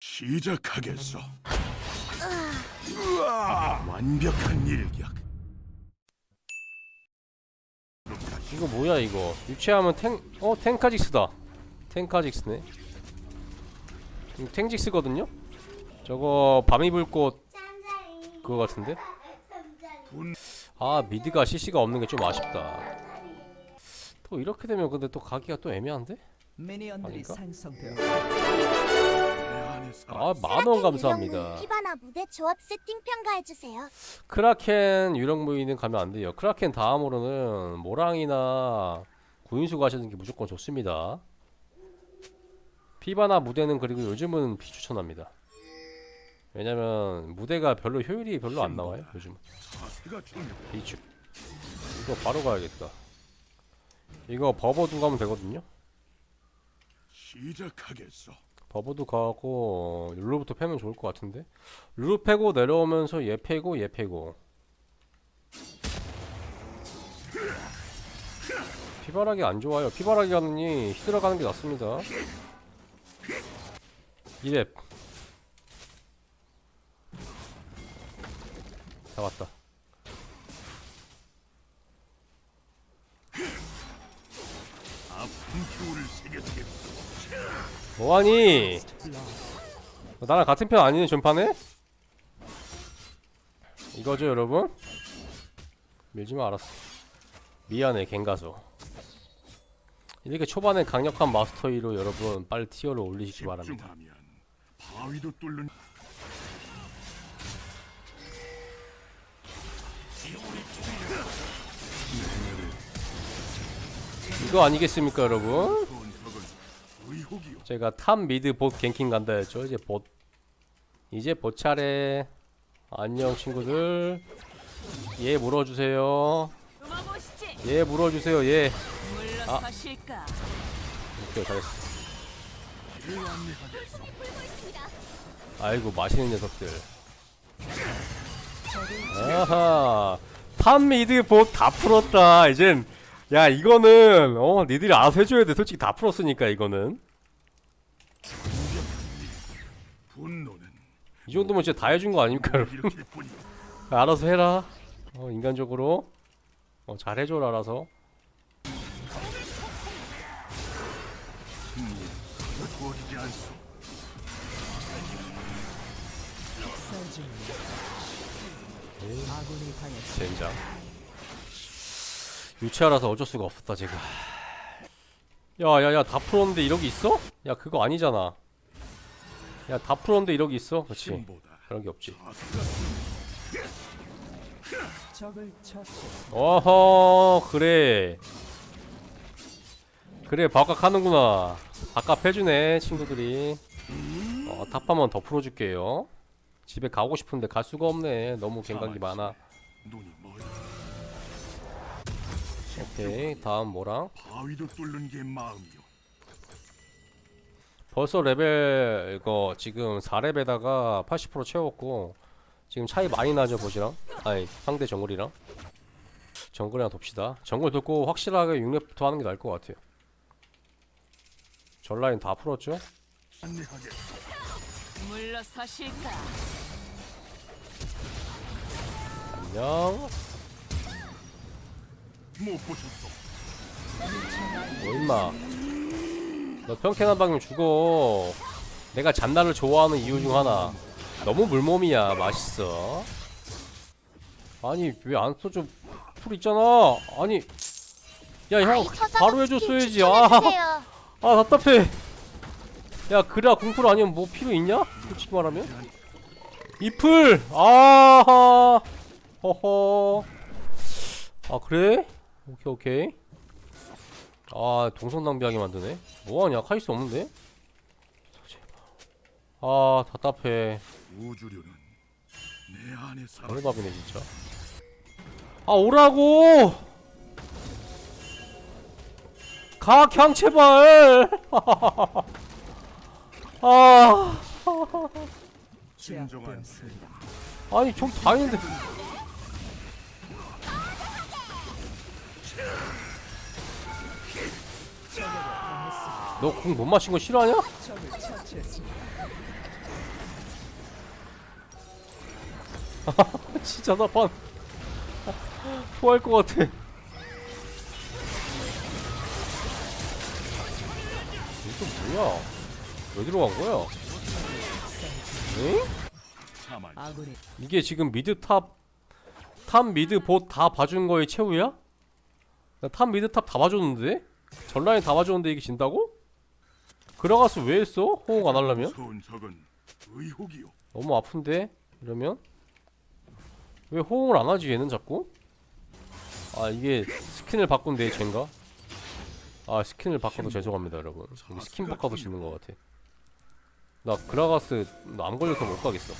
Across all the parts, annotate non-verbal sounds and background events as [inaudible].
시작하겠어. 우와, 완벽한 일격. 이거 뭐야 이거 유치하면 탱.. 어 탱카직스다 탱카직스네 이거 탱직스거든요? 저거 밤이 불꽃 그거 같은데? 아 미드가 CC가 없는 게 좀 아쉽다 또 이렇게 되면 근데 또 가기가 또 애매한데? 미니언들이 아닌가? 살 아. 아 만원 감사합니다. 히바나 무대 조합 세팅 평가해 주세요. 크라켄 유령 무인은 가면 안 돼요. 크라켄 다음으로는 모랑이나 구인수 가시는 게 무조건 좋습니다. 피바나 무대는 그리고 요즘은 비추천합니다. 왜냐면 무대가 별로 효율이 별로 안 나와요 요즘 중요. 비추. 이거 바로 가야겠다. 이거 버버도 가면 되거든요. 시작하겠어. 버버도 가고 룰루부터 패면 좋을 것 같은데? 룰루 패고 내려오면서 얘 패고 얘 패고. 피바라기 안 좋아요. 피바라기 가느니 히드라 가는 게 낫습니다. 2렙 잡았다 뭐하니 너 나랑 같은 편 아니니 전판에? 이거죠 여러분? 밀지마 알았어 미안해 갱가수 이렇게 초반에 강력한 마스터 2로 여러분 빨리 티어를 올리시기 바랍니다 이거 아니겠습니까 여러분? 제가 탑 미드 봇 갱킹 간다 했죠. 이제 봇. 이제 봇 차례. 안녕 친구들. 얘 물어주세요. 얘 물어주세요. 얘 물러서실까? 오케이 잘했어. 아이고 맛있는 녀석들. 아하. 탑 미드 봇 다 풀었다. 이젠 야 이거는 어 니들이 알아서 해줘야 돼. 솔직히 다 풀었으니까 이거는. 이 정도면 진짜 다 해준 거 아닙니까 여러분. [laughs] 알아서 해라. 어 인간적으로. 어 잘 해줘라 알아서. 젠장 유치하라서 어쩔 수가 없었다 제가. 야야야 다 풀었는데 이러기 있어? 야 그거 아니잖아. 야 다 풀었는데 이러기 있어? 그렇지. 그런 게 없지. 어허 그래. 그래 바깥 하는구나. 바깥 해주네 친구들이. 어, 탑 한번 더 풀어줄게요. 집에 가고 싶은데 갈 수가 없네. 너무 갱각이 많아. 오케이 다음 뭐랑? 바위도 뚫는 게 마음이요. 벌써 레벨 이거 지금 4렙에다가 80% 채웠고 지금 차이 많이 나죠 보시랑? 아니 상대 정글이랑? 정글이랑 돕시다. 정글 돕고 확실하게 6렙부터 하는 게 나을 것 같아요. 전라인 다 풀었죠? 물러서실까? 안녕 못 보셨어. 뭐 임마. 너 평캔 한 방이면 죽어. 내가 잔나를 좋아하는 이유 중 하나. 너무 물몸이야. 맛있어. 아니 왜 안 써줘? 풀 있잖아. 아니. 야 형. 바로 해줬어야지. 아, 추천해주세요. 아 답답해. 야 그라 공풀 아니면 뭐 필요 있냐? 솔직히 말하면? 이풀. 아하. 허허. 아 그래 오케이 오케이. 아 동선 낭비하게 만드네. 뭐하냐? 카이스 없는데? 아 답답해. 우주류는 내 안에 살아. 별밥이네 진짜. 아 오라고! 가 그냥 제발! [laughs] 아. 진정한 아니 좀 다행인데 너공못 마신 거 싫어하냐? [laughs] 진짜 나반 토할 것 같아. 이게 뭐야? 왜 들어간 거야? 응? 이게 지금 미드 탑, 탑 미드 봇 다 봐준 거의 최후야? 나 탑 미드 탑 다 봐줬는데? 전라인 다 봐줬는데 이게 진다고? 그라가스 왜 했어? 호응 안 하려면? 의혹이요. 너무 아픈데? 이러면? 왜 호응을 안 하지 얘는 자꾸? 아 이게 스킨을 바꾼대 쟤인가? 아 스킨을 바꿔도 죄송합니다 여러분 여기 스킨 바꿔도 지는 것 같아 나 그라가스 나안 걸려서 못 가겠어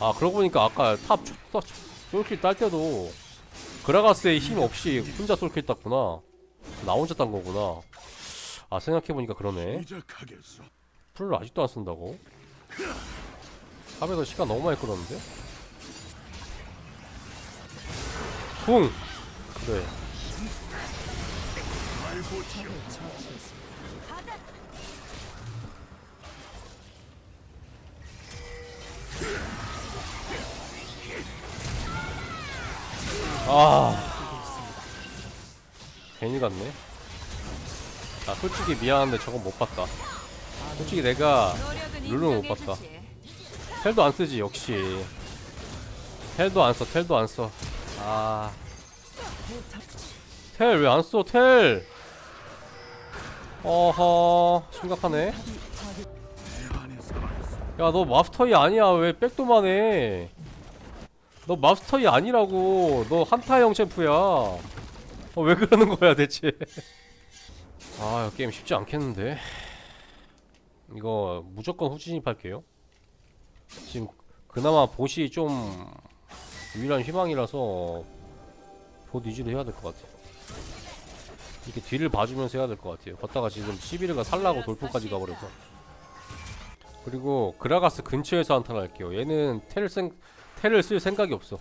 아 그러고 보니까 아까 탑 초- 솔킬 딸 때도 그라가스의 힘 없이 혼자 솔킬 땄구나 나 혼자 딴 거구나 아 생각해보니까 그러네. 풀을 아직도 안 쓴다고? 탑에서 시간 너무 많이 끌었는데? 쿵! 그래. 아 괜히 갔네 아 솔직히 미안한데 저건 못 봤다. 솔직히 내가 룰은 못. 봤다. 텔도 안 쓰지 역시. 텔도 안써 텔도 안써. 아. 텔 왜 안 써 텔? 어허 심각하네. 야 너 마스터이 아니야. 왜 백도만 해 너 마스터이 아니라고. 너 한타형 챔프야. 어, 왜 그러는 거야 대체 [laughs] 아 게임 쉽지 않겠는데 이거 무조건 후진입할게요 지금 그나마 보시 좀 유일한 희망이라서 보 위주로 해야 될 것 같아 이렇게 뒤를 봐주면서 해야 될 것 같아요 걷다가 지금 11회가 살라고 돌풍까지 가버려서 그리고 그라가스 근처에서 한탄할게요. 얘는 텔을 생그 텔을 쓸 생각이 없어.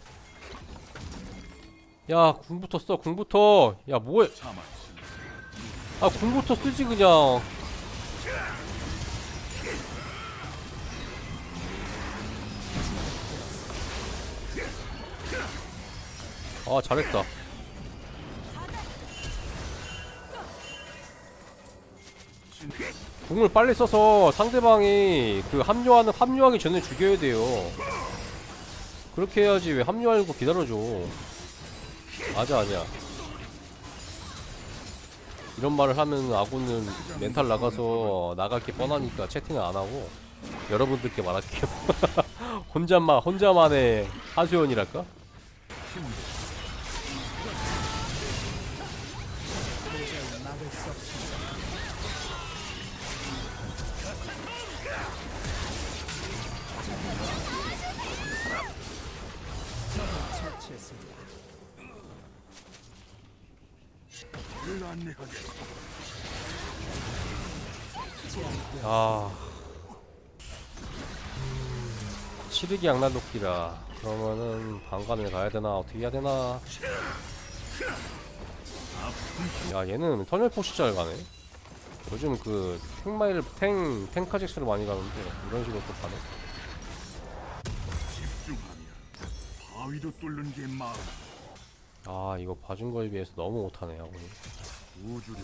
야 궁부터 써 궁부터. 야 뭐해? 아 궁부터 쓰지 그냥. 아 잘했다. 궁을 빨리 써서 상대방이 그 합류하는 합류하기 전에 죽여야 돼요. 그렇게 해야지 왜 합류하고 기다려줘. 맞아 아니야. 이런 말을 하면 아군은 멘탈 나가서 나갈 게 뻔하니까 채팅을 안 하고 여러분들께 말할게요. [laughs] 혼자만 혼자만의 하수연이랄까? 아. 치르기 양날독기라. 그러면은 방관을 가야 되나 어떻게 해야 되나? 야 얘는 터널 포시 잘 가네. 요즘 그 탱마일 탱 탱카직스를 많이 가는데 이런 식으로 또 가네. 아 이거 봐준 거에 비해서 너무 못하네 아군이. 우주련.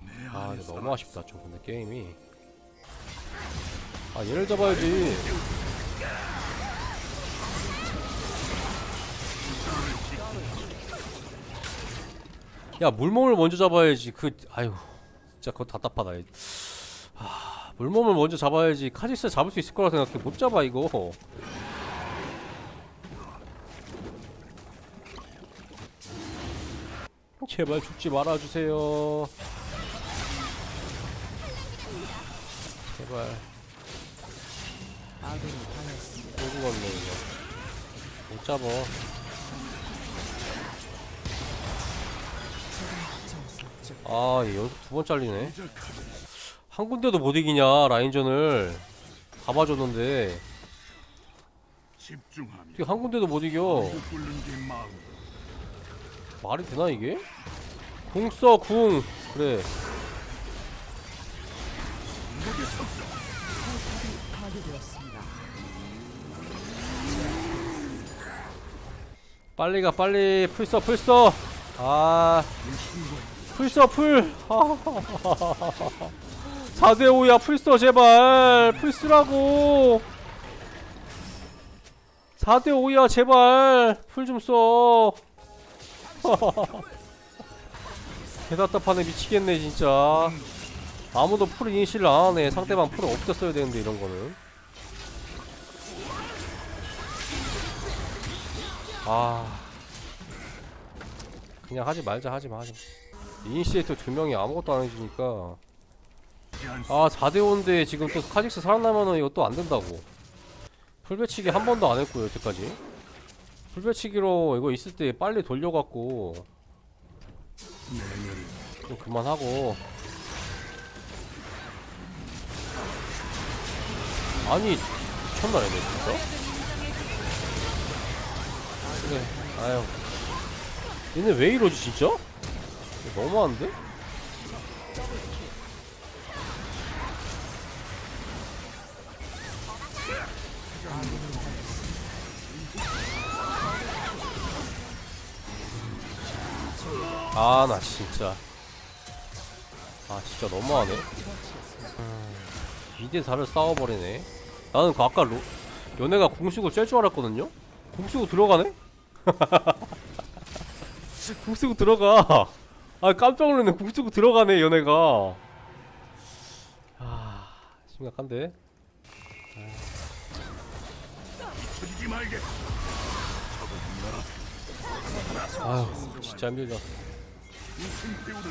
내 아 안에 이거 너무. 아쉽다 좀 근데 게임이. 아 얘를 잡아야지. 야 물몸을 먼저 잡아야지 그 아유 진짜 그거 답답하다 이. 하, 물몸을 먼저 잡아야지 카지스 잡을 수 있을 거라 생각해 못 잡아 이거 제발 죽지 말아주세요. 제발. 아군이 당했습니다. 또 죽었네 이거. 못 잡어 아 여기서 두 번 잘리네. 한 군데도 못 이기냐 라인전을. 다 봐줬는데. 집중하면 어떻게 한 군데도 못 이겨? 게 마음. 말이 되나 이게? 궁 써 궁 그래. 빨리 가 빨리 풀 써 풀 써. 아. 풀 써 풀. [laughs] 4대 5야 풀 써 제발. 풀 쓰라고. 4대 5야 제발. 풀 좀 써. [laughs] 개답답하네 미치겠네 진짜. 아무도 풀 이니시를 안 하네. 상대방 풀을 없앴어야 되는데 이런 거는. 아 그냥 하지 말자 하지 마 하지 마 이니시에이터 두 명이 아무것도 안 해주니까 아 4대5인데 지금 또 카직스 살아나면은 이거 또 안 된다고 풀배치기 한 번도 안 했고요 여태까지 풀배치기로 이거 있을 때 빨리 돌려갖고 좀 그만하고 아니 미쳤나 얘네 진짜? 그래 아유 얘네 왜 이러지 진짜? 너무한데? 아 나 진짜. 아 진짜 너무하네. 음, 2대 4를 싸워버리네. 나는 그 아까 로, 연애가 궁수고 짤줄 알았거든요? 궁수고 들어가네? [laughs] 궁수고 들어가. 아 깜짝 놀랐네. 궁수고 들어가네 연애가. 아 심각한데. 아휴 진짜 무슨 배우는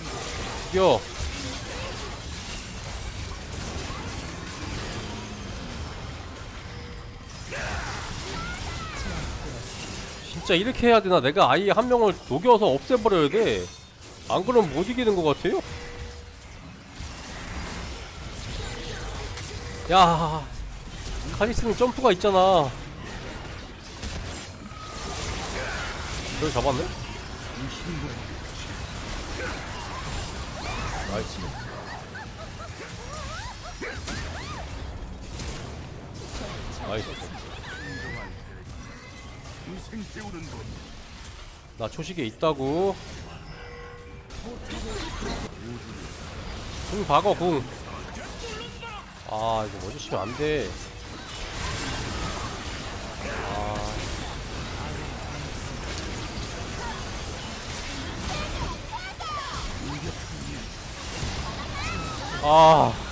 뛰어 진짜 이렇게 해야 되나? 내가 아예 한 명을 녹여서 없애버려야 돼. 안 그러면 못 이기는 것 같아요. 야, 카리스는 점프가 있잖아. 이걸 잡았네? 나이스. 나이스. 나 초식에 있다고. 궁 박어 궁. 아 이거 먼저 치면 안 돼. 아.